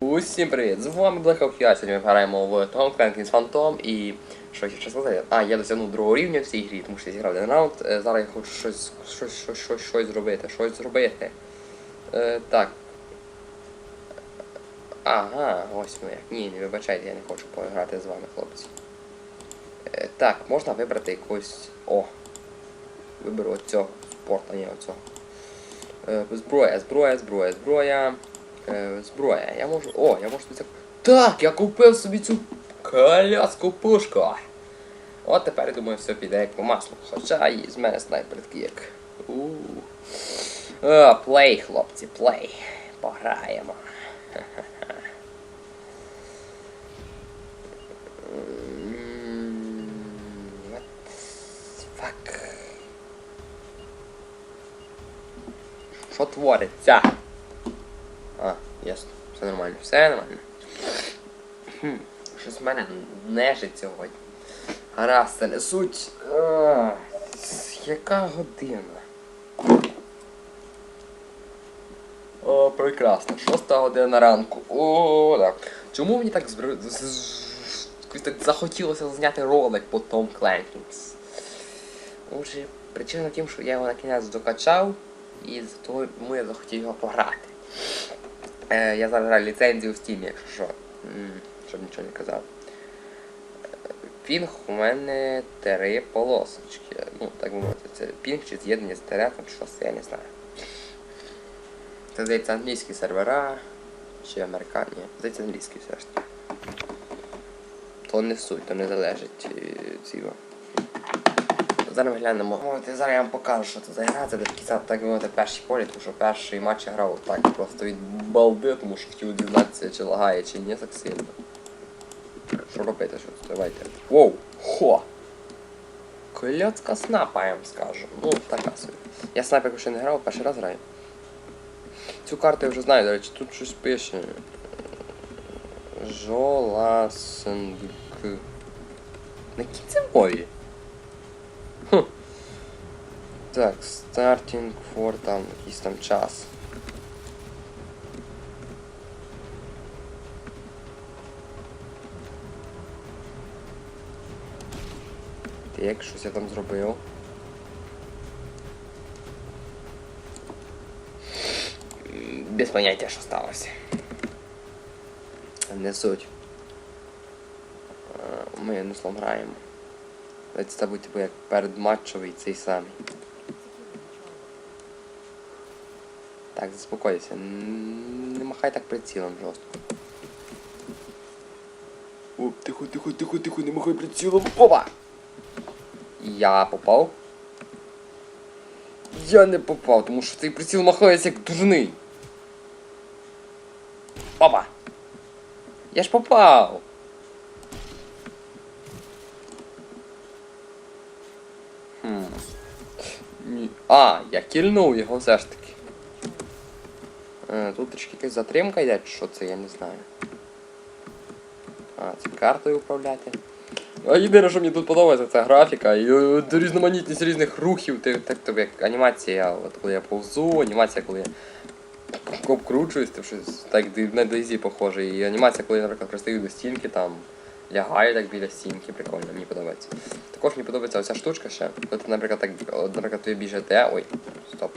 Усім привіт! З вами Black я. Сьогодні ми граємо в Tom Clancy's Phantom і що я ще сказати? А, я досягнув другого рівня в цій грі, тому що я зіграв один раунд. Е, Зараз я хочу щось, щось, щось, щось, щось зробити, щось зробити. Е, так. Ага, ось ми як. Ні, не вибачайте, я не хочу пограти з вами, хлопці. Е, так, можна вибрати якусь. О! Виберу оцього спорта, ні, оцього. Е, зброя, зброя, зброя, зброя. Е, зброя. Я можу. О, я можу собі. Так, я купив собі цю коляску пушку. От тепер думаю, все піде як по маслу. Хоча і з мене снайпер такий як. О, плей, хлопці, плей. Пограємо. Fuck. Що твориться? А, ясно. Все нормально. Все нормально. Хм, щось в мене нежить сьогодні. Гаразд, не суть. Яка година? О, прекрасно. Шоста година ранку. О, так. Чому мені так так захотілося зняти ролик по Tom Clancy's? Отже, причина в тім, що я його на кінець докачав, і тому я захотів його пограти. Е, я зараз граю ліцензію в Steam, якщо що. Щоб нічого не казав. Е, Пінг у мене три полосочки. Ну, так би мовити, це пінг чи з'єднання з інтернетом, чи щось, я не знаю. Це здається англійські сервера чи американські. Здається англійські все ж таки. То не суть, то не залежить е, цього. Зараз ми глянемо. От, і зараз я вам покажу, що це за гра. Це такі так би мовити перші полі, тому що перший матч я грав так просто від балди, тому що хотів дізнатися, чи лагає, чи ні так сильно. Що робити, що тут? Давайте. Воу! Хо! Кольоцка снапа, я вам скажу. Ну, така собі. Я снайперку ще не грав, перший раз граю. Цю карту я вже знаю, до речі, тут щось пише. Жоласенг. На? Хм. Так, starting for там якийсь там час. Так, щось я там зробив. Без поняття, що сталося. Не суть. Е, Ми не граємо. Це буде типу як передматчовий цей самий. Так, заспокойся. Не махай так прицілом жорстко. Оп, тихо, тихо, тихо, тихо, не махай прицілом. Опа! Я попав. Я не попав, тому що цей приціл махається як дурний. Опа! Я ж попав! Хм. А, я кільнув його все ж таки. Е, тут трішки якась затримка йде, що це, я не знаю. А, це картою управляти. А єдине, що мені тут подобається, це графіка і е, різноманітність різних рухів, так тобі як анімація, от коли я повзу, анімація, коли я обкручуюсь, ти щось так на Дейзі похоже. І анімація, коли я, наприклад, пристаю до стінки, там лягаю так біля стінки, прикольно, мені подобається. Також мені подобається оця штучка ще. Коли ти, наприклад, так, наприклад, ви біжите. Ой, стоп.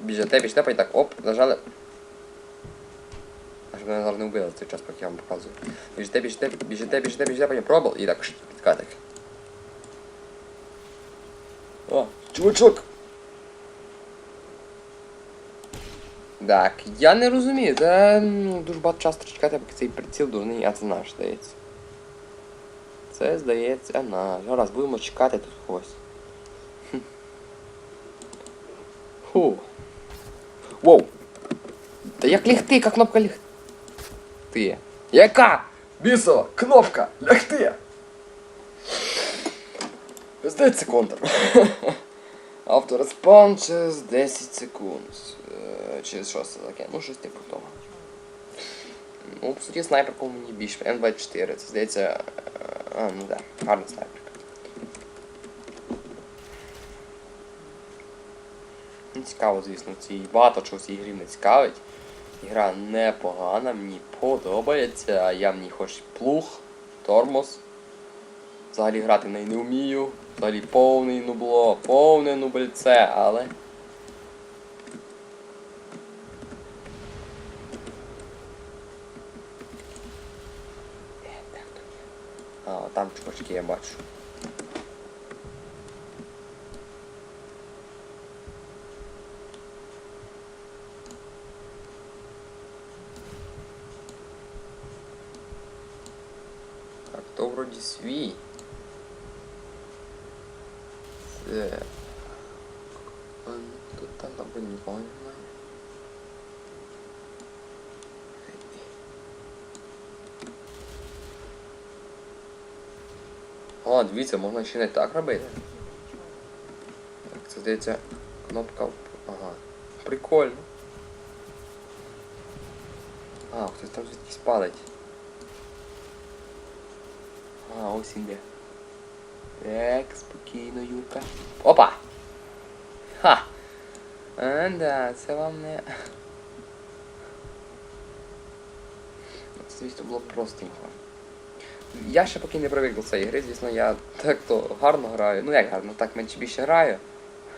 Біжите, біжите, потім так, оп, нажали. Аж мене зараз не вбили в цей час, поки я вам показую. Біжите, біжите, біжите, біжите, біжите, потім пробував і так підкатик. О, чувачок! Так, я не розумію, це ну, дуже багато часу чекати, поки цей приціл дурний, а це наш, здається. Це, здається, наш. Зараз будемо чекати тут когось. Хм. Фу. Воу! Та як лягти, яка кнопка лягти? Яка? Бісова, кнопка, лягти! 10 секунд. Автореспон через 10 секунд. Е, Через що це таке? Ну, щось типу того. Ну, по суті, снайперка мені більше. М24, це здається. е, А, ну да, гарна снайперка. Ну, Цікаво, звісно, ці багато чого в цій грі не цікавить. Ігра непогана, мені подобається. Я в ній хоч плуг, тормоз. Взагалі грати в неї не вмію. Взагалі повний нубло, повне нубльце, але. Е? А, там чувачки я бачу. Так, то вроді свій. Це... Тут там або нікого немає. О, дивіться, можна ще не так робити. Так, це здається кнопка. Ага. Прикольно. А, хтось там звідкись падать. А, ось іде. Так, спокійно, Юрка. Опа! Ха! А, це вам не. Звісно, було простенько. Я ще поки не привик до цієї гри, звісно, я так то гарно граю. Ну як гарно, так менше більше граю.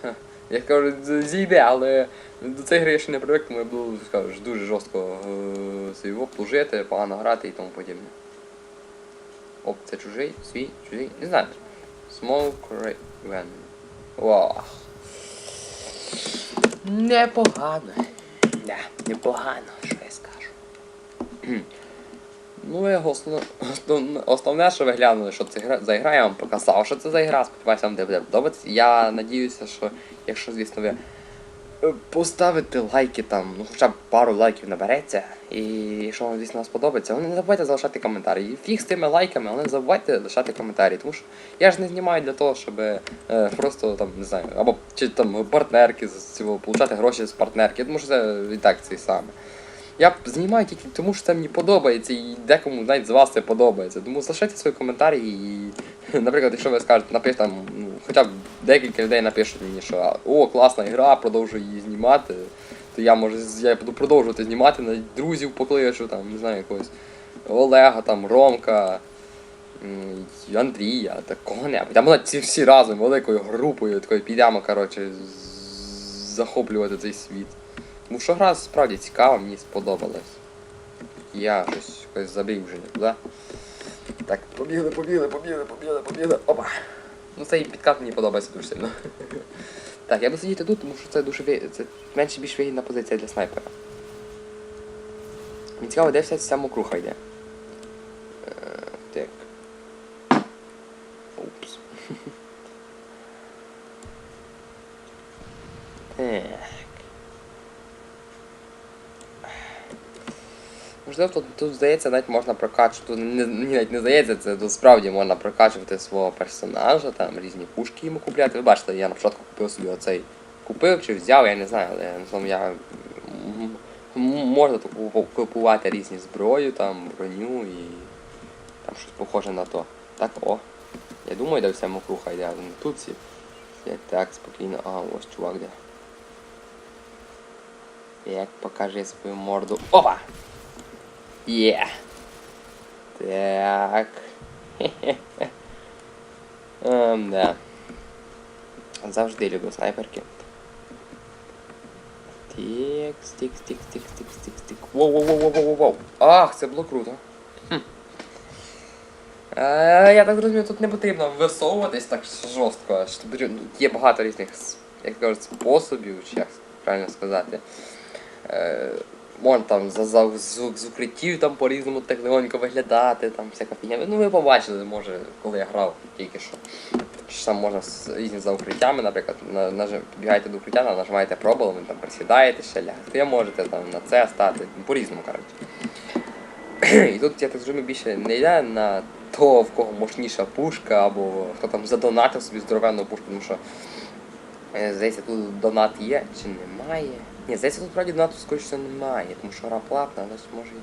Ха, Я кажу, зійде, але до цієї гри я ще не привик, тому я буду скажеш, дуже жорстко е, свій воп служити, погано грати і тому подібне. Оп, це чужий, свій, чужий, не знаю. Smoke Raven. Вау. Непогано. Да, непогано, що я скажу. Ну, я основне, основне, основне, що ви глянули, що це гра, за ігра, я вам показав, що це за ігра, сподіваюся, вам буде подобатися. Я надіюся, що якщо, звісно, ви поставите лайки там, ну хоча б пару лайків набереться, і якщо вам, звісно, сподобається, не забувайте залишати коментарі. І фіг з тими лайками, але не забувайте лишати коментарі, тому що я ж не знімаю для того, щоб е, просто там, не знаю, або чи там партнерки з цього, получати гроші з партнерки, тому що це і так це саме. Я знімаю тільки тому, що це мені подобається, і декому навіть з вас це подобається. Тому залишайте свої коментарі і, наприклад, якщо ви скажете, напишіть там, ну, хоча б декілька людей напишуть мені, що о, класна гра, продовжую її знімати, то я може я буду продовжувати знімати, навіть друзів покличу, там, не знаю, якогось Олега, там, Ромка, Андрія, такого-небудь. Там вони ці всі разом великою групою такою підемо, коротше, захоплювати цей світ. Тому що гра справді цікава, мені сподобалась. Я щось якось забив вже не туди. Так, побігли, побігли, побігли, побігли, побігли. Опа. Ну цей підкат мені подобається дуже сильно. Так, я буду сидіти тут, тому що це дуже ви... це менше більш вигідна позиція для снайпера. Мені цікаво, де вся ця мокруха йде. Можливо, тут, тут здається, навіть можна прокачувати. Не, навіть не здається, це тут справді можна прокачувати свого персонажа, там різні пушки йому купляти. Ви бачите, я на початку купив собі оцей. Купив чи взяв, я не знаю, але на тому я. Можна купувати різні зброю, там, броню і там щось похоже на то. Так, о. Я думаю, де вся мокруха йде, але не тут всі. Так спокійно. Ага, ось чувак де. Як покажи свою морду. Опа! Є. Так. Ем, да. Завжди люблю снайперки. Тік, стік, стік, стік, стік, стік, стік. Воу, воу, воу, воу, воу, воу. Ах, це було круто. Хм. Е, я так розумію, тут не потрібно висовуватись так жорстко. Що Є багато різних, як кажуть, способів, чи як правильно сказати. Е, можна там за, за з, з укриттів там по-різному так легонько виглядати, там всяка фігня. Ну ви побачили, може, коли я грав тільки що. Що там можна різні за укриттями, наприклад, на, нажи, підбігаєте до укриття, нажимаєте ви там присідаєте, ще лягти можете, там на це стати, по-різному, коротше. І тут я так зрозумів більше не йде на того, в кого мощніша пушка, або хто там задонатив собі здоровенну пушку, тому що е, здається, тут донат є чи немає. Ні, здається, тут вроді донату скоріше немає, тому що гра платна, але може і.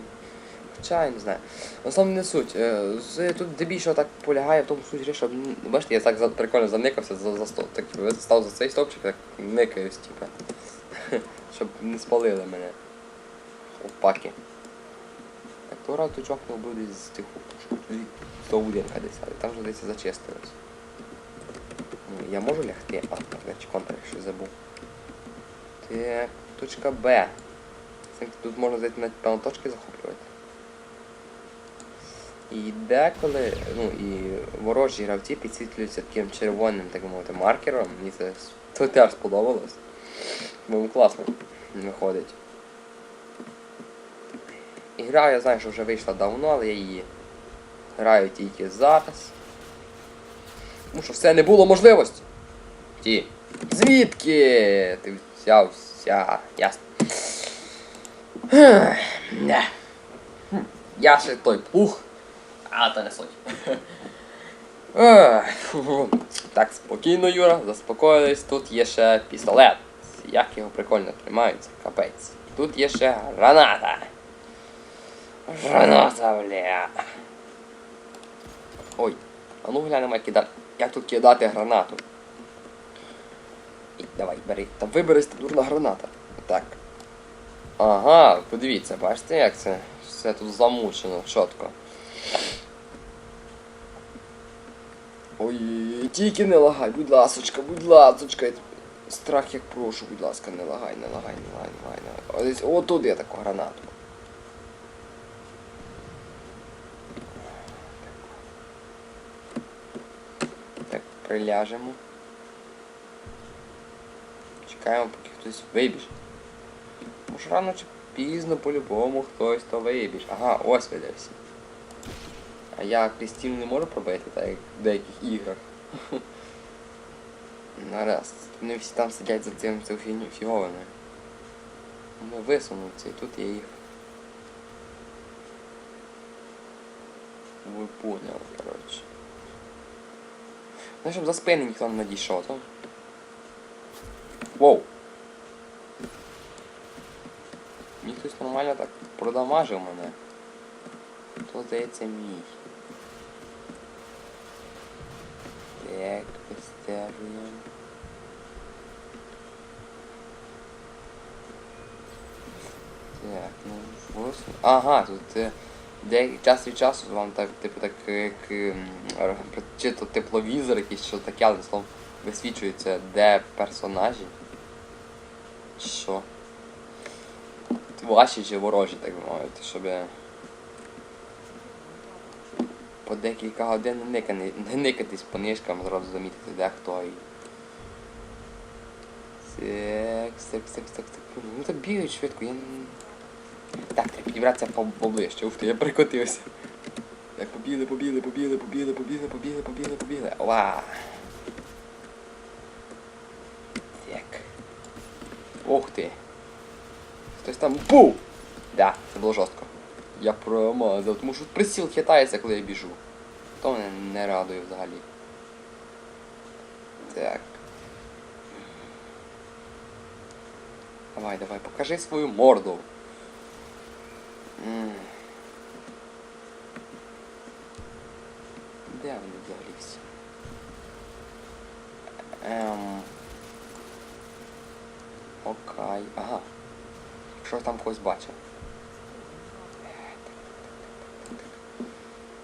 Хоча я не знаю. Основне не суть. Е, Тут здебільшого так полягає в тому суть, що бачите, я так прикольно заникався за, за стол. Так типу, став за цей стовпчик, так никаюсь, типу. Щоб не спалили мене. Опаки. Так то раз точок не вбив десь з тих будинка десь, але там вже десь зачистилось. Я можу лягти? А, значить контр щось забув. Так, точка Б. Тут можна зайти на певно точки захоплювати. І деколи, ну і ворожі гравці підсвітлюються таким червоним, так мовити, маркером. Мені це, теж сподобалось. Бо класно виходить. І гра, я знаю, що вже вийшла давно, але я її граю тільки зараз. Тому що все не було можливості. Ті. Звідки? Ти взявся. Ясно. Ех, Не. Я ще той плуг. А, то не суть. Так, спокійно, Юра, заспокоїлись. Тут є ще пістолет. Як його прикольно тримаються, капець. Тут є ще граната. Граната, бля. Ой, а ну глянемо, кидати. Як тут кидати гранату. І, давай, бери. Та виберись дурна граната. Так. Ага, подивіться, бачите, як це все тут замучено, чітко. Ой, тільки не лагай, будь ласочка, будь ласочка. Страх як прошу, будь ласка, не лагай, не лагай, не лагай, не лагай, не лагай. Ось отут є таку гранату. Так, приляжемо. Чекаємо, поки хтось вибіже. Може рано чи пізно по-любому хтось то вибіж. Ага, ось видався. А я крістів не можу пробити, так як в деяких іграх. Нараз. Вони всі там сидять за цим фігню фіговиною. Вони висунуться і тут я їх. Ви поняли, коротше. Ну, щоб за спини ніхто не надійшов, то. Воу! Мені хтось нормально так продамажив мене. То здається мій. Так, вистежуємо. Так, ну ось. Ага, тут е, деякий час від часу вам так, типу, так як ем, чи то тепловізор якийсь, що таке, але словом висвічується, де персонажі що ваші чи ворожі, так би мовити, щоб по декілька годин не, не никатись по нишкам, зразу замітити де хто і. Секс, секс, секс, секс, секс. Ну так бігають швидко, я Так, треба підібратися поближче. Ух ти, я прикотився. Так побігли, побігли, побігли, побігли, побігли, побігли, побігли, побігли. Ова! Ух ти. Хтось там. Пу! Да, це було жорстко. Я промазав, тому що приціл хитається, коли я біжу. То мене не радує взагалі. Так. Давай, давай, покажи свою морду. Де вони взагалі всі? Ем. Окей. Ага. Якщо там когось бачив.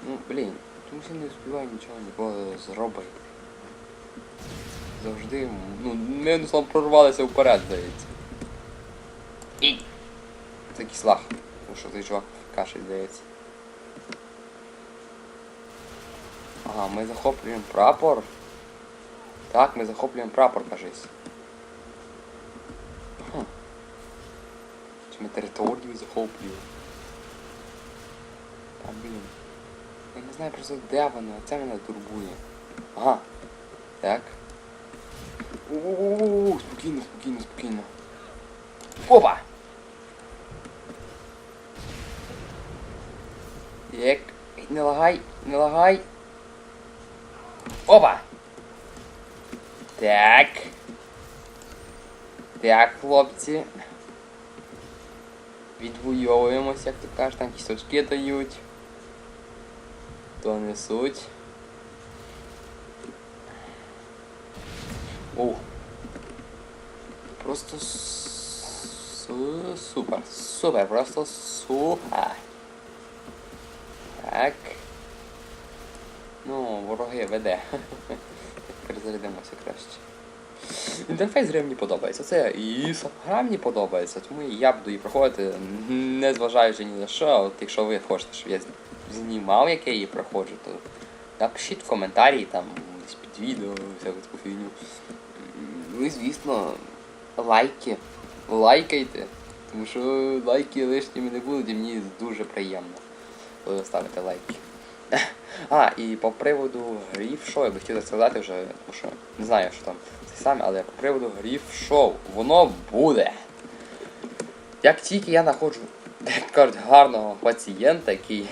Ну, блін, тому що не успіваю нічого ніколи зробити. Завжди, ну, ми ну, словом прорвалися вперед, здається. І. Це кислах. Тому що цей чувак кашель здається. Ага, ми захоплюємо прапор. Так, ми захоплюємо прапор, кажись. Хм. Ми територію захоплюємо? А блін. Я не знаю просто де воно, це мене турбує. Ага. Так. У-у-у-у, спокійно, спокійно, спокійно. Опа! Як? Не лагай, не лагай. Опа! Так. Так, хлопці. Відвоюємося, як то кажуть, там кісточки дають. То несуть. Оу. Просто Су- Супер, супер, просто супер. Так. Ну, вороги веде. Перезарядимося краще. Інтерфейс гри мені подобається. Це і сама мені подобається, тому я буду її проходити, не зважаючи ні на що. От якщо ви хочете, щоб я знімав, як я її проходжу, то напишіть в коментарі там під відео, всяку таку фігню. Ну і звісно, лайки. Лайкайте. Тому що лайки лишніми не будуть і мені дуже приємно, коли ви ставите лайки. А, і по приводу гріф шоу, я би хотів сказати вже, тому що не знаю, що там це саме, але по приводу гріф шоу, воно буде. Як тільки я знаходжу, кажуть, гарного пацієнта, який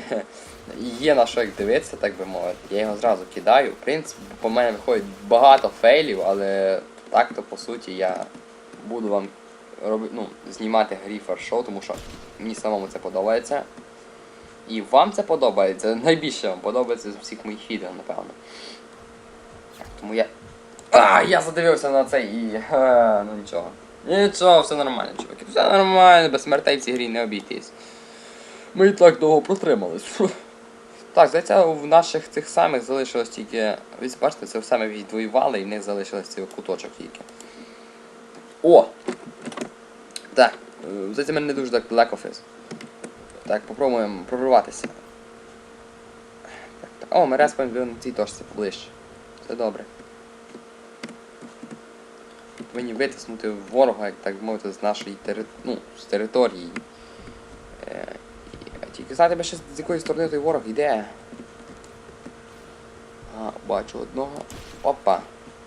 є на що як дивитися, так би мовити, я його зразу кидаю. В принципі, по мене виходить багато фейлів, але так-то по суті я буду вам роби, ну, знімати гріфер шоу, тому що мені самому це подобається. І вам це подобається, найбільше вам подобається з всіх моїх відео, напевно. Тому я. А, я задивився на це і. Е, ну нічого. Нічого, все нормально, чуваки. Все нормально, без смертей в цій грі не обійтись. Ми і так довго протримались. Так, здається, в наших цих самих залишилось тільки. Ви бачите, це ми відвоювали і в них залишилось цей куточок тільки. О! Так, е, здається, мене не дуже так далеко фіз. Так, попробуємо прорватися. Так, так. О, ми респаємо на цій точці поближче. Це добре. Повинні витиснути ворога, як так мовити, з нашої тери... ну, з території. Е, Тільки знати би ще з якої сторони той ворог йде. А, бачу одного. Опа.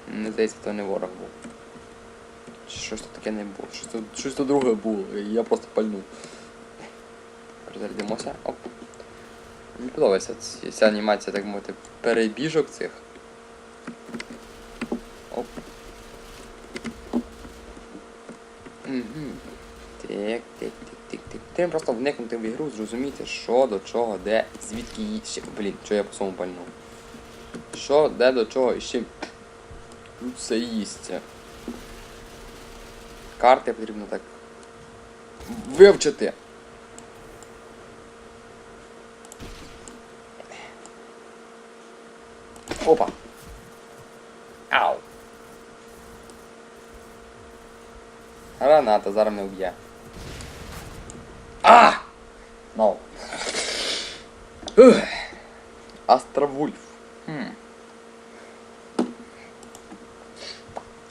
Не здається, то не ворог був. Щось тут таке не було. Щось тут, щось тут друге було. Я просто пальнув. Перезарядимося. Оп. Мені подобається ця анімація, так мовити, перебіжок цих. Оп. Угу. Так, так, так, так, так. Треба просто вникнути в ігру, зрозуміти, що до чого, де, звідки її ще. Блін, що я по своєму пальнув. Що, де до чого і чим тут все їсться. Карти потрібно так вивчити. Опа. Ау. Граната зараз не вб'є. А! Ну. Ух. Астравульф. Хм.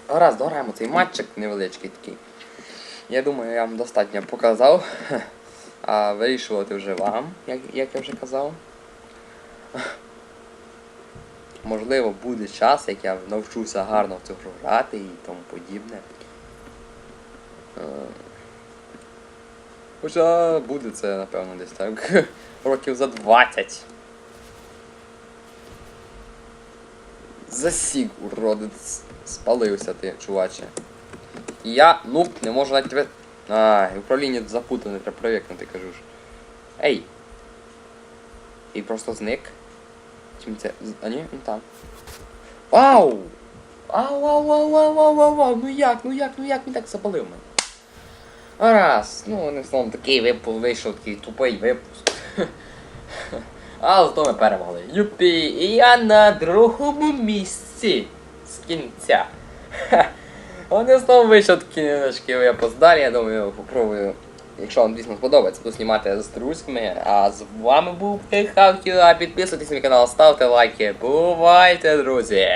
Гаразд, дограємо цей матчик невеличкий такий. Я думаю, я вам достатньо показав. А вирішувати вже вам, як, як я вже казав. Можливо, буде час, як я навчуся гарно в цю грати і тому подібне. Е, Хоча буде це, напевно, десь так. Років за 20. Засік, уродець. Спалився ти, чуваче. І я, ну, не можу навіть тебе. А, і управління запутане, треба привикнути, кажу ж. Ей! І просто зник. Чим це? З- А ні, він там. Вау! Ау, ау, ау, ау, ау, ау, ау, ну як, ну як, ну як він так запалив мене? Раз, ну одним словом, такий випуск вийшов, такий тупий випуск. А зато ми перемогли. Юпі, і я на другому місці з кінця. Одним словом вийшов такий невеличкий випуск. Далі, я думаю, попробую. Якщо вам дійсно сподобається, буду знімати з друзями. А з вами був Хавкіла. Підписуйтесь на канал, ставте лайки. Бувайте, друзі!